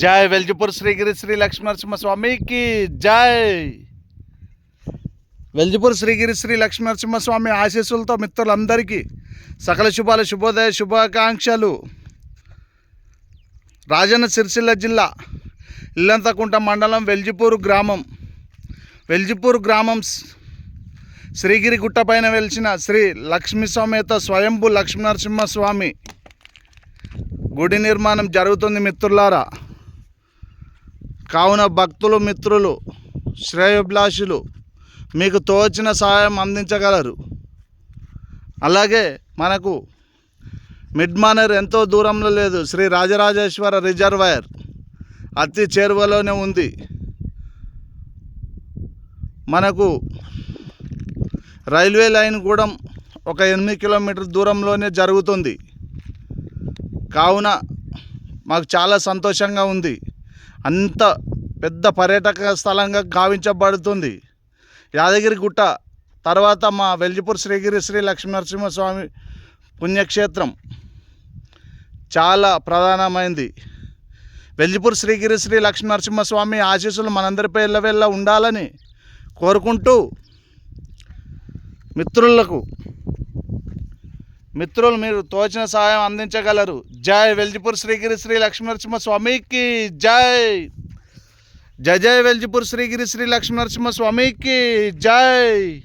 జై వెల్జిపూర్ శ్రీగిరి శ్రీ లక్ష్మీనరసింహ స్వామికి జై. వెల్జిపూర్ శ్రీగిరి శ్రీ లక్ష్మీనరసింహ స్వామి ఆశీస్సులతో మిత్రులందరికీ సకల శుభాల శుభోదయ శుభాకాంక్షలు. రాజన్న సిరిసిల్ల జిల్లా ఇల్లంతకుంట మండలం వెల్జిపూర్ గ్రామం. వెల్జిపూర్ గ్రామం స్- శ్రీగిరి గుట్టపైన వెలిసిన శ్రీ లక్ష్మీ సమేత స్వయంభు లక్ష్మీనరసింహ స్వామి గుడి నిర్మాణం జరుగుతుంది మిత్రులారా. కావున భక్తులు మిత్రులు శ్రేయోభిలాషులు మీకు తోచిన సహాయం అందించగలరు. అలాగే మనకు మిడ్మానర్ ఎంతో దూరంలో లేదు. శ్రీ రాజరాజేశ్వర రిజర్వాయర్ అతి చేరువలోనే ఉంది. మనకు రైల్వే లైన్ కూడా ఒక ఎనిమిది కిలోమీటర్ దూరంలోనే జరుగుతుంది. కావున మాకు చాలా సంతోషంగా ఉంది. అంత పెద్ద పర్యాటక స్థలంగా గావించబడుతుంది. యాదగిరి గుట్ట తర్వాత మా వెల్జిపూర్ శ్రీగిరి శ్రీ లక్ష్మీనరసింహస్వామి పుణ్యక్షేత్రం చాలా ప్రధానమైంది. వెల్జిపూర్ శ్రీగిరి శ్రీ లక్ష్మీనరసింహస్వామి ఆశీస్సులు మనందరిపై వెళ్ళ ఉండాలని కోరుకుంటూ మిత్రులకు మిత్రులు మీరు తోచిన సహాయం అందించగలరు. జై వెల్జిపూర్ శ్రీగిరి శ్రీ లక్ష్మీనరసింహ స్వామికి జై. జై జై వెల్జిపూర్ శ్రీగిరి శ్రీ లక్ష్మీనరసింహ స్వామికి జై.